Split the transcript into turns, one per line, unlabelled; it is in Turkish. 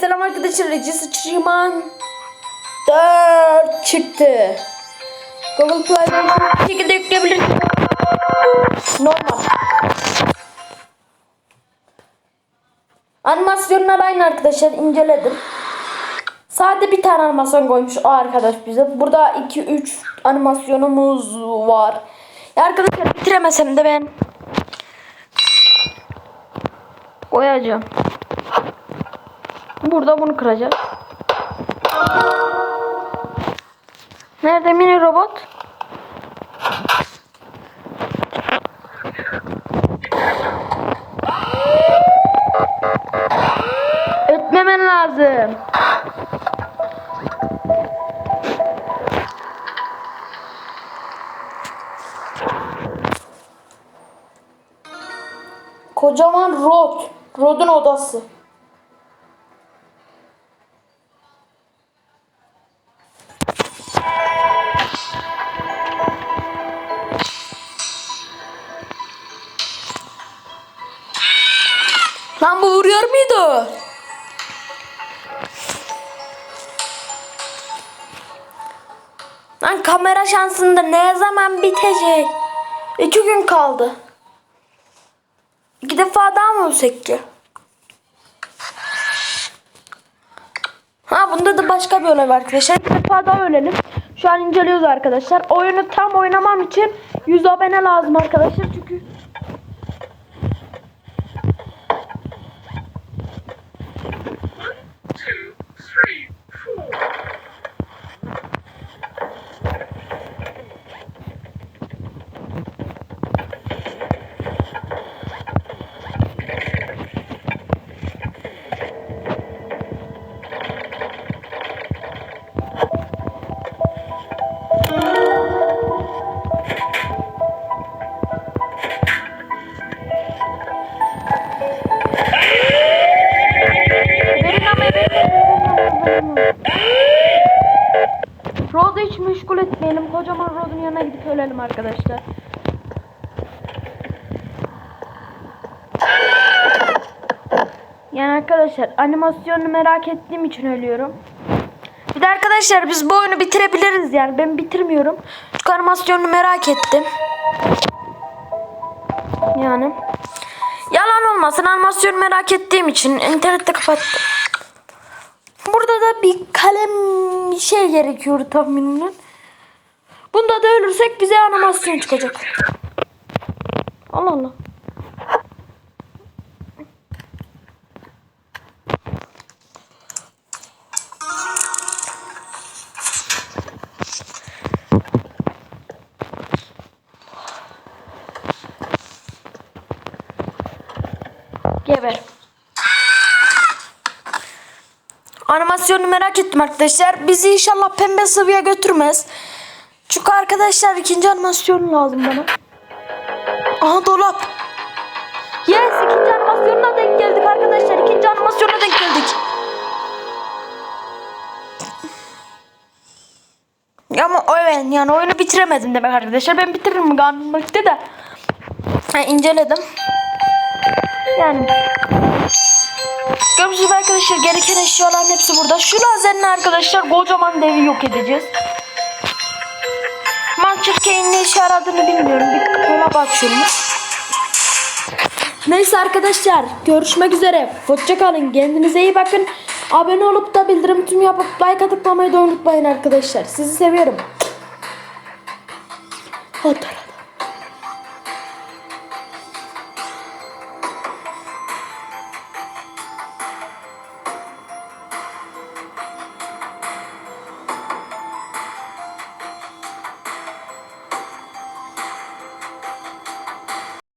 selam arkadaşlar. Ece Sıçrıman 4 çıktı. Google Play'den bu şekilde yükleyebilirsiniz. Normal. Animasyonlar aynı arkadaşlar inceledim. Sade bir tane animasyon koymuş o arkadaş bize. Burada 2-3 animasyonumuz var. Ya arkadaşlar bitiremesem de ben koyacağım. Burada bunu kıracağız. Nerede mini robot? Ötmemen lazım. Kocaman Rod. Rod'un odası. Lan bu vuruyor muydu? Lan kamera şansında ne zaman bitecek? İki gün kaldı. İki defa daha mı ölsek ki? Ha bunda da başka bir olay var arkadaşlar. Bir defa daha ölelim. Şu an inceliyoruz arkadaşlar. Oyunu tam oynamam için 100 abone lazım arkadaşlar. Çünkü Rod'u hiç meşgul etmeyelim. Kocaman Rod'un yanına gidip ölelim arkadaşlar. Yani arkadaşlar animasyonunu merak ettiğim için ölüyorum. Bir de arkadaşlar biz bu oyunu bitirebiliriz yani. Ben bitirmiyorum. Çünkü animasyonunu merak ettim. Yani. Yalan olmasın animasyonu merak ettiğim için internette kapattım. Da bir kalem şey gerekiyor tahminen. Bunda da ölürsek bize animasyon çıkacak. Allah Allah. Geber. Animasyonu merak ettim arkadaşlar. Bizi inşallah pembe sıvıya götürmez. Çünkü arkadaşlar ikinci animasyon lazım bana. Aha dolap. Yes ikinci animasyonuna denk geldik arkadaşlar. İkinci animasyona denk geldik. Ama evet yani oyunu bitiremedim demek arkadaşlar. Ben bitiririm galiba de. Ha, inceledim. Yani Gördüğünüz gibi arkadaşlar gereken eşyaların hepsi burada. Şu lazerle arkadaşlar kocaman devi yok edeceğiz. Mançurkeyin ne işe yaradığını bilmiyorum. Bir dolap açıyorum. Neyse arkadaşlar görüşmek üzere. Hoşça kalın. Kendinize iyi bakın. Abone olup da bildirim tüm yapıp like tıklamayı da unutmayın arkadaşlar. Sizi seviyorum. Hadi.